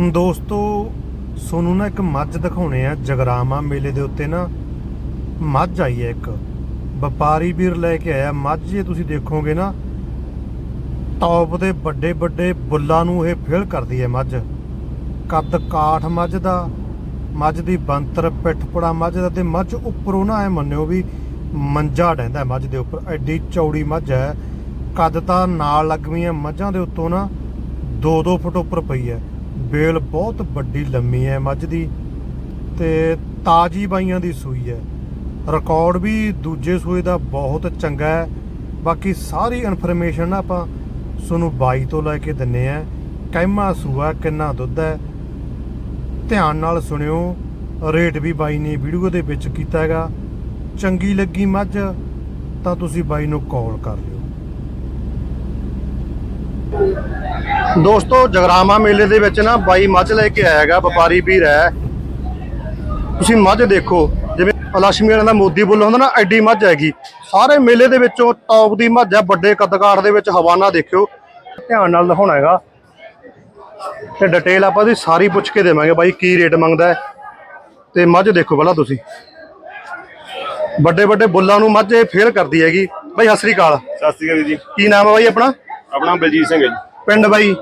ਦੋਸਤੋ, ਸੋਨੂੰ ਨਾ ਇੱਕ ਮੱਝ ਦਿਖਾਉਣੇ ਆ, ਜਗਰਾਮਾ ਮੇਲੇ ਦੇ ਉੱਤੇ ਨਾ। ਮੱਝ ਆਈ ਹੈ ਇੱਕ। ਵਪਾਰੀ ਵੀਰ ਲੈ ਕੇ ਆਇਆ। ਮੱਝ ਜੇ ਤੁਸੀਂ ਦੇਖੋਗੇ ਨਾ, ਟੌਪ ਦੇ ਵੱਡੇ ਵੱਡੇ ਬੁੱਲਾਂ ਨੂੰ ਇਹ ਫਿਲ ਕਰਦੀ ਹੈ ਮੱਝ। ਕੱਦ ਕਾਠ ਮੱਝ ਦਾ, ਮੱਝ ਦੀ ਬੰਤਰ ਪਿੱਠਪੜਾ ਮੱਝ ਦਾ ਤੇ ਮੱਝ ਉੱਪਰੋਂ ਨਾ ਐ ਮੰਨਿਓ ਵੀ ਮੰਜਾ ਡੈਂਦਾ ਮੱਝ ਦੇ ਉੱਪਰ। ਐਡੀ ਚੌੜੀ ਮੱਝ ਹੈ। ਕੱਦ ਤਾਂ ਨਾਲ ਲੱਗਵੀਆਂ ਮੱਝਾਂ ਦੇ ਉੱਤੋਂ ਨਾ 2-2 ਫੁੱਟ ਉੱਪਰ ਪਈ ਹੈ। ਬੇਲ ਬਹੁਤ ਵੱਡੀ ਲੰਮੀ ਹੈ, ਮੱਝ ਦੀ ਤੇ ਤਾਜੀ ਬਾਈਆਂ ਦੀ ਸੂਈ ਹੈ। ਰਿਕਾਰਡ ਵੀ ਦੂਜੇ ਸੂਏ ਦਾ ਬਹੁਤ ਚੰਗਾ ਹੈ। ਬਾਕੀ ਸਾਰੀ ਇਨਫੋਰਮੇਸ਼ਨ ਆਪਾਂ ਤੁਹਾਨੂੰ ਬਾਈ ਤੋਂ ਲੈ ਕੇ ਦਿੰਨੇ ਆ। ਕਹਿਮਾ ਸੂਆ, ਕਿੰਨਾ ਦੁੱਧ ਹੈ। ਧਿਆਨ ਨਾਲ ਸੁਣਿਓ ਰੇਟ ਵੀ ਬਾਈ ਨੇ ਵੀਡੀਓ ਦੇ ਵਿੱਚ ਕੀਤਾ ਹੈਗਾ। ਚੰਗੀ ਲੱਗੀ ਮੱਝ, ਤਾਂ ਤੁਸੀਂ ਬਾਈ ਨੂੰ ਕਾਲ ਕਰ ਲਿਓ। ਦੋਸਤੋ ਜਗਰਾਮਾ ਮੇਲੇ ਦੇ ਵਿੱਚ ਨਾ ਬਾਈ ਮੱਝ ਲੈ ਕੇ ਆਇਆ ਹੈਗਾ ਵਪਾਰੀ ਵੀਰ ਹੈ। ਤੁਸੀਂ ਮੱਝ ਦੇਖੋ ਜਿਵੇਂ ਲక్ష్ਮੀ ਵਾਲਿਆਂ ਦਾ ਮੋਦੀ ਬੁੱਲ ਹੁੰਦਾ ਨਾ ਐਡੀ ਮੱਝ ਹੈਗੀ। ਸਾਰੇ ਮੇਲੇ ਦੇ ਵਿੱਚੋਂ ਟੌਪ ਦੀ ਮੱਝ ਹੈ ਵੱਡੇ ਕੱਦਕਾਠ ਦੇ ਵਿੱਚ ਹਵਾਨਾ ਦੇਖਿਓ। ਧਿਆਨ ਨਾਲ ਦਿਖਾਉਣਾ ਹੈਗਾ। ਤੇ ਡਿਟੇਲ ਆਪਾਂ ਦੀ ਸਾਰੀ ਪੁੱਛ ਕੇ ਦੇਵਾਂਗੇ ਬਾਈ ਕੀ ਰੇਟ ਮੰਗਦਾ ਹੈ। ਤੇ ਮੱਝ ਦੇਖੋ ਪਹਿਲਾਂ ਤੁਸੀਂ। ਵੱਡੇ ਵੱਡੇ ਬੁੱਲਾਂ ਨੂੰ ਮੱਝ ਇਹ ਫੇਲ ਕਰਦੀ ਹੈਗੀ। ਬਾਈ ਸਤਿ ਸ੍ਰੀ ਅਕਾਲ। ਸਤਿ ਸ਼੍ਰੀ ਅਕਾਲ ਜੀ। ਕੀ ਨਾਮ ਹੈ ਬਾਈ ਆਪਣਾ? ਆਪਣਾ ਬਲਜੀਤ ਸਿੰਘ ਹੈ ਜੀ। ਪਿੰਡ ਬਾਈ?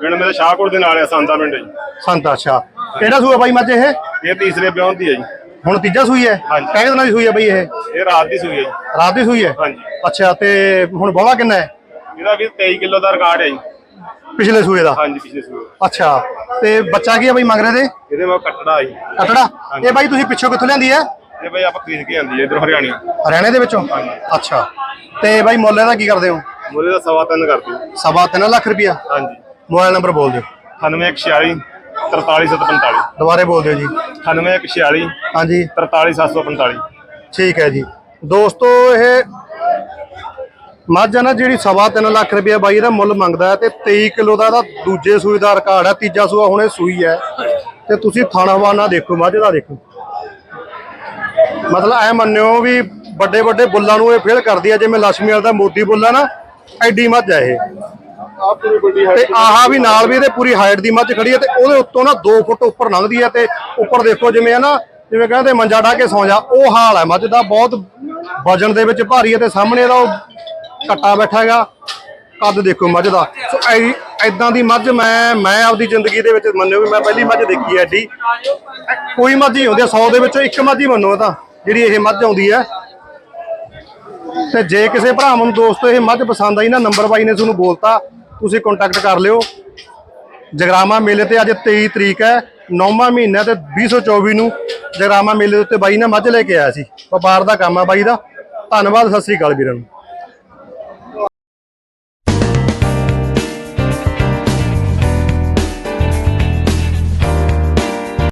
ਪਿੰਡ ਮੇਰੇ ਸ਼ਾਹਕੋਟ ਦੇ ਨਾਲ ਆ ਸੰਤਾ ਪਿੰਡ ਹੈ ਜੀ। ਸੰਤਾ ਅੱਛਾ। ਕਿਹੜਾ ਸੂਆ ਬਾਈ ਮੱਝ ਇਹ? ਇਹ ਤੀਸਰੇ ਵਿਆਹ ਦੀ ਹੈ ਜੀ। ਹੁਣ ਤੀਜਾ ਸੂਈ ਹੈ? ਹਾਂਜੀ। ਕਿਹੜੇ ਦਿਨਾਂ ਦੀ ਸੂਈ ਹੈ ਬਾਈ ਇਹ। ਇਹ ਰਾਤ ਦੀ ਸੂਈ ਹੈ ਜੀ। ਰਾਤ ਦੀ ਸੂਈ ਹੈ? ਹਾਂਜੀ। ਅੱਛਾ ਤੇ ਹੁਣ ਬੋਲਾ ਕਿੰਨਾ ਹੈ? ਇਹਦਾ ਵੀ 23 ਕਿਲੋ ਦਾ ਰਿਕਾਰਡ ਹੈ ਜੀ। ਪਿਛਲੇ ਸੂਏ ਦਾ? ਹਾਂਜੀ ਪਿਛਲੇ ਸੂਏ ਅੱਛਾ ਤੇ ਬੱਚਾ ਕੀ ਹੈ ਬਾਈ ਮੰਗ ਰਹੇ ਦੇ? ਇਹਦੇ ਮੈਂ ਕੱਟੜਾ ਜੀ। ਕਟੜਾ? ਇਹ ਬਾਈ ਤੁਸੀਂ ਪਿੱਛੋਂ ਕਿੱਥੋਂ ਲਿਆਂਦੀ ਹੈ? ਇਹ ਬਈ ਆਪਾਂ ਖਰੀਦ ਕੇ ਆਂਦੀ ਹੈ ਇਧਰ ਹਰਿਆਣੇ ਹਰਿਆਣੇ ਦੇ ਵਿੱਚੋਂ? ਅੱਛਾ ਤੇ ਬਾਈ ਮੁੱਲ ਇਹਦਾ ਕੀ ਕਰਦੇ ਹੋ? ਮੁੱਲੇ ਦਾ ਸਵਾ ਤਿੰਨ ਕਰਦੀ ਸਵਾ ਤਿੰਨ ਲੱਖ ਰੁਪਇਆ? ਹਾਂਜੀ। ਮੋਬਾਈਲ ਨੰਬਰ ਬੋਲ ਦਿਓ। 9146 43745 ਦੁਬਾਰੇ ਬੋਲ ਦਿਓ ਜੀ। 9146 ਹਾਂਜੀ। 43745 ਠੀਕ ਹੈ ਜੀ। ਦੋਸਤੋ ਇਹ ਮੱਝ ਆ ਨਾ ਜਿਹੜੀ ਸਵਾ ਤਿੰਨ ਲੱਖ ਰੁਪਇਆ ਬਾਈ ਇਹਦਾ ਮੁੱਲ ਮੰਗਦਾ ਤੇ 23 ਕਿਲੋ ਦਾ ਇਹਦਾ ਦੂਜੇ ਸੂਈ ਦਾ ਰਿਕਾਰਡ ਹੈ ਤੀਜਾ ਸੂਆ ਹੁਣੇ ਸੂਈ ਹੈ। ਤੇ ਤੁਸੀਂ ਥਾਣਾ ਨਾ ਦੇਖੋ ਮੱਝ ਦਾ ਦੇਖੋ। ਮਤਲਬ ਐ ਮੰਨਿਓ ਵੀ ਵੱਡੇ ਵੱਡੇ ਬੁੱਲਾਂ ਨੂੰ ਇਹ ਫੇਲ ਕਰਦੀ ਹੈ ਜਿਵੇਂ ਲక్ష్ਮੀ ਵਾਲਾ ਦਾ ਮੋਦੀ ਬੁੱਲ ਨਾ ਐਡੀ ਮੱਝ ਹੈ ਇਹ। ਆ ਪੂਰੀ ਵੱਡੀ ਤੇ ਆਹਾ ਵੀ ਨਾਲ ਵੀ ਇਹਦੇ ਪੂਰੀ ਹਾਈਟ ਦੀ ਮੱਝ ਖੜੀ ਹੈ ਤੇ ਉਹਦੇ ਉੱਤੋਂ ਨਾ 2 ਫੁੱਟ ਉੱਪਰ ਲੰਘਦੀ ਹੈ ਤੇ ਉੱਪਰ ਦੇਖੋ ਜਿਵੇਂ ਹੈ ਨਾ ਜਿਵੇਂ ਕਹਿੰਦੇ ਮੰਜਾ ਢਾ ਕੇ ਸੌਂ ਜਾ ਉਹ ਹਾਲ ਹੈ ਮੱਝ ਦਾ ਬਹੁਤ ਵਜਨ ਦੇ ਵਿੱਚ ਭਾਰੀ ਹੈ ਤੇ ਸਾਹਮਣੇ ਇਹਦਾ ਉਹ ਕੱਟਾ ਬੈਠਾ ਹੈਗਾ ਕੱਦ ਦੇਖੋ ਮੱਝ ਦਾ। ਸੋ ਐ- ਐਦਾਂ ਦੀ ਮੱਝ ਮੈਂ ਮੈਂ ਆਪਦੀ ਜ਼ਿੰਦਗੀ ਦੇ ਵਿੱਚ ਮੰਨਿਓ ਵੀ ਮੈਂ ਪਹਿਲੀ ਮੱਝ ਦੇਖੀ ਹੈ ਐਡੀ। ਕੋਈ ਮੱਝ ਹੀ ਹੁੰਦੀ ਹੈ 100 ਦੇ ਵਿੱਚੋਂ ਇੱਕ ਮੱਝ ਹੀ ਮੰਨੋ ਤਾਂ ਜਿਹੜੀ ਇਹ ਮੱਝ ਆਉਂਦੀ ਹੈ ਤੇ ਜੇ ਕਿਸੇ ਭਰਾ ਨੂੰ ਦੋਸਤੋ ਇਹ ਮੱਝ ਪਸੰਦ ਆਈ ਨਾ, ਨੰਬਰ ਬਾਈ ਨੇ ਤੁਹਾਨੂੰ ਬੋਲਤਾ, ਤੁਸੀਂ ਕੰਟੈਕਟ ਕਰ ਲਿਓ। ਜਗਰਾਮਾ ਮੇਲੇ ਤੇ ਅੱਜ 23 ਤਰੀਕ ਹੈ 9ਵਾਂ ਮਹੀਨਾ ਤੇ 2024 ਨੂੰ ਜਗਰਾਮਾ ਮੇਲੇ ਦੇ ਉੱਤੇ ਬਾਈ ਨੇ ਮੱਝ ਲੈ ਕੇ ਆਇਆ ਸੀ। ਵਪਾਰ ਦਾ ਕੰਮ ਆ ਬਾਈ ਦਾ। ਧੰਨਵਾਦ, ਸਤਿ ਸ੍ਰੀ ਅਕਾਲ ਵੀਰਾਂ ਨੂੰ।